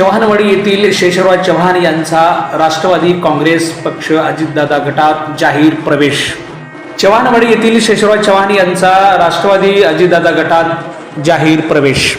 चव्हाणवाडी येथील शेषराव चव्हाण यांचा राष्ट्रवादी काँग्रेस पक्ष अजितदादा गटात जाहीर प्रवेश. चव्हाणवाडी येथील शेषराव चव्हाण यांचा राष्ट्रवादी अजितदादा गटात जाहीर प्रवेश.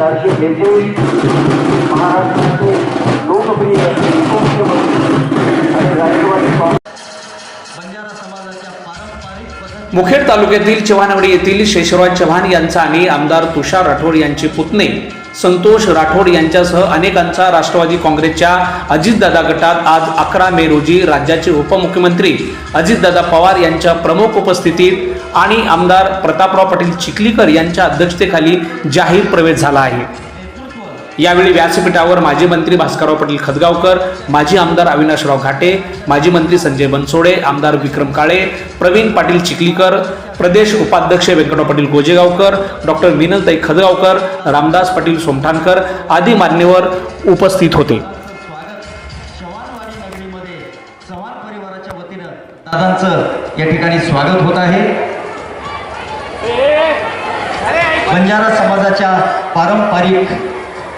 प्रतीक्षेमध्ये आहोत महाराष्ट्राचे लोकप्रिय आणि राष्ट्रवादी काँग्रेस. मुखेड तालुक्यातील चव्हाणवाडी येथील शेषराव चव्हाण यांचा आणि आमदार तुषार राठोड यांचे पुतणे. संतोष राठोड यांच्यासह अनेकांचा राष्ट्रवादी काँग्रेसच्या अजितदादा गटात आज अकरा मे रोजी राज्याचे उपमुख्यमंत्री अजितदादा पवार यांच्या प्रमुख उपस्थितीत आणि आमदार प्रतापराव पाटील चिखलीकर यांच्या अध्यक्षतेखाली जाहीर प्रवेश झाला आहे. यावेळी व्यासपीठावर माजी मंत्री भास्करराव पाटील खदगावकर माजी आमदार अविनाशराव घाटे माजी मंत्री संजय बनसोडे आमदार विक्रम काळे प्रवीण पाटील चिखलीकर प्रदेश उपाध्यक्ष व्यंकटराव पाटील गोजेगावकर डॉक्टर विनलताई खदगावकर रामदास पाटील सोमठाणकर आदी मान्यवर उपस्थित होते. स्वागत परिवाराच्या वतीनं दादांचं या ठिकाणी स्वागत होत आहे बंजारा समाजाच्या पारंपरिक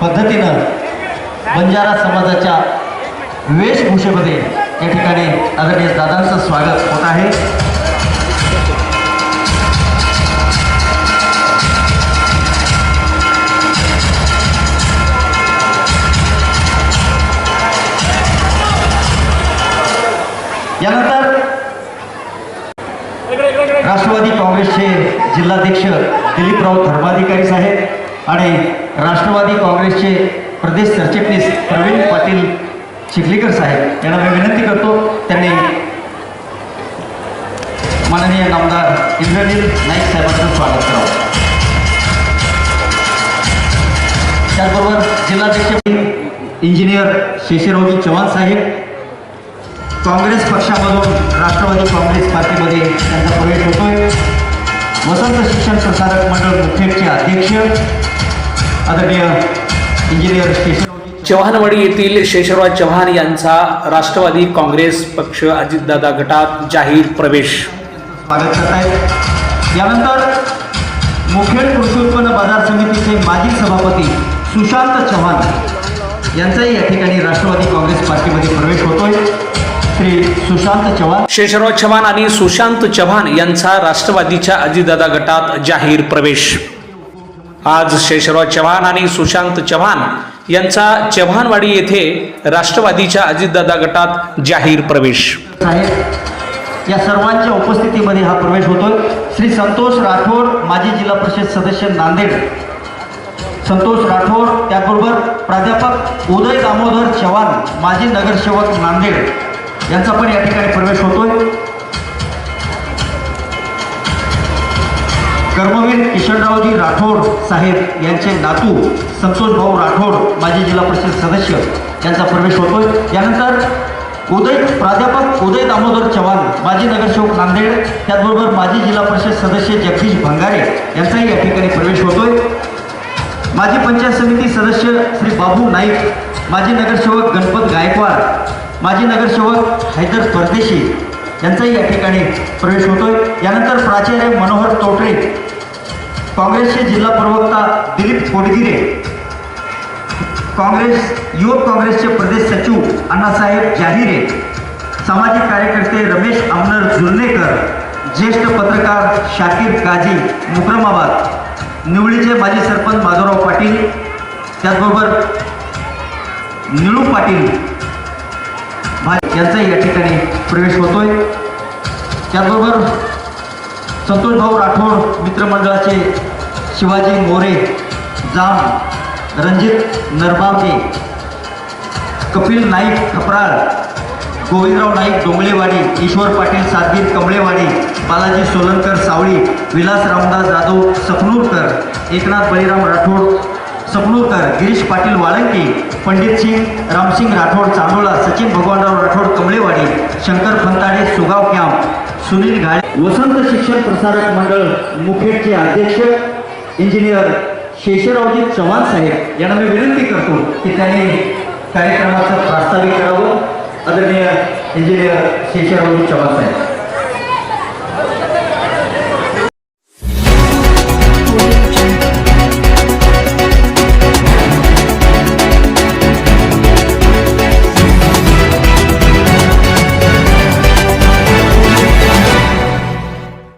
पद्धतीनं बंजारा समाजाच्या वेशभूषेमध्ये या ठिकाणी आदरणीय दादांचं स्वागत होत आहे. राष्ट्रवादी काँग्रेसचे जिल्हाध्यक्ष दिलीपराव धर्माधिकारी साहेब आणि राष्ट्रवादी काँग्रेसचे प्रदेश सरचिटणीस प्रवीण पाटील चिखलीकर साहेब यांना मी विनंती करतो त्यांनी माननीय आमदार इंद्रनील नाईक साहेबांचं स्वागत करावं. त्याचबरोबर जिल्हाध्यक्ष इंजिनियर शेषरावजी चव्हाण साहेब काँग्रेस पक्षामधून राष्ट्रवादी काँग्रेस पार्टीमध्ये त्यांचा प्रवेश होतोय. वसंत शिक्षण प्रसारक मंडळ मुखेडचे अध्यक्ष आदरणीय इंजिनियर शेषरावजी चव्हाणवाडी येथील शेषराव चव्हाण यांचा राष्ट्रवादी काँग्रेस पक्ष अजितदादा गटात जाहीर प्रवेश. स्वागत करत आहेत यानंतर मुखेड कृषी उत्पन्न बाजार समितीचे माजी सभापती सुशांत चव्हाण यांचाही या ठिकाणी राष्ट्रवादी काँग्रेस पार्टीमध्ये प्रवेश होतोय. श्री सुशांत चव्हाण. शेषराव चव्हाण आणि सुशांत चव्हाण यांचा राष्ट्रवादीच्या अजितदादा गटात जाहीर प्रवेश. आज शेषराव चव्हाण आणि सुशांत चव्हाण यांचा चव्हाणवाडी येथे राष्ट्रवादीच्या अजितदादा गटात जाहीर प्रवेश. साहेब या सर्वांच्या उपस्थितीमध्ये हा प्रवेश होतोय. श्री संतोष राठोड माजी जिल्हा परिषद सदस्य नांदेड. संतोष राठोड त्याचबरोबर प्राध्यापक उदय दामोदर चव्हाण माजी नगरसेवक नांदेड. यांचा पण या ठिकाणी प्रवेश होतोय. कर्मवीर किशनरावजी राठोड साहेब यांचे नातू संतोष भाऊ राठोड माजी जिल्हा परिषद सदस्य यांचा प्रवेश होतोय. यानंतर उदय प्राध्यापक उदय दामोदर चव्हाण माजी नगरसेवक नांदेड त्याचबरोबर माजी जिल्हा परिषद सदस्य जगदीश भंगारे यांचाही या ठिकाणी प्रवेश होतोय. माजी पंचायत समिती सदस्य श्री बाबू नाईक माजी नगरसेवक गणपत गायकवाड माजी नगरसेवक हैदर परदेशी यांचाही या ठिकाणी प्रवेश होतोय. यानंतर प्राचार्य मनोहर तोटरे काँग्रेसचे जिल्हा प्रवक्ता दिलीप कोडगिरे काँग्रेस युवक काँग्रेसचे प्रदेश सचिव अण्णासाहेब जाहिरे सामाजिक कार्यकर्ते रमेश अमनर जुर्नेकर ज्येष्ठ पत्रकार शाकिब गाजी मुक्रमाबाद निवळीचे माजी सरपंच माधवराव पाटील त्याचबरोबर निळू पाटील यांचाही या ठिकाणी प्रवेश होतोय. त्याचबरोबर संतोष भाऊ राठोड मित्रमंडळाचे शिवाजी मोरे जाम रणजित नरबावके कपिल नाईक खपराळ गोविंदराव नाईक डोंगळेवाडी ईश्वर पाटील सादगीर कमळेवाडी बालाजी सोलनकर सावळी विलास रामदास जाधव सपनूरकर एकनाथ बळीराम राठोड सपनूरकर गिरीश पाटील वाळंकी पंडित सिंग रामसिंग राठोड चांदोळा सचिन भगवानराव राठोड कमळेवाडी शंकर फंताडे सुगाव कॅम्प सुनील घाळे. वसंत शिक्षण प्रसारक मंडळ मुखेडचे अध्यक्ष इंजिनियर शेषरावजी चव्हाण साहेब. यांना मी विनंती करतो की त्यांनी कार्यक्रमाचं प्रास्ताविक करावं. आदरणीय इंजिनियर शेषरावजी चव्हाण साहेब.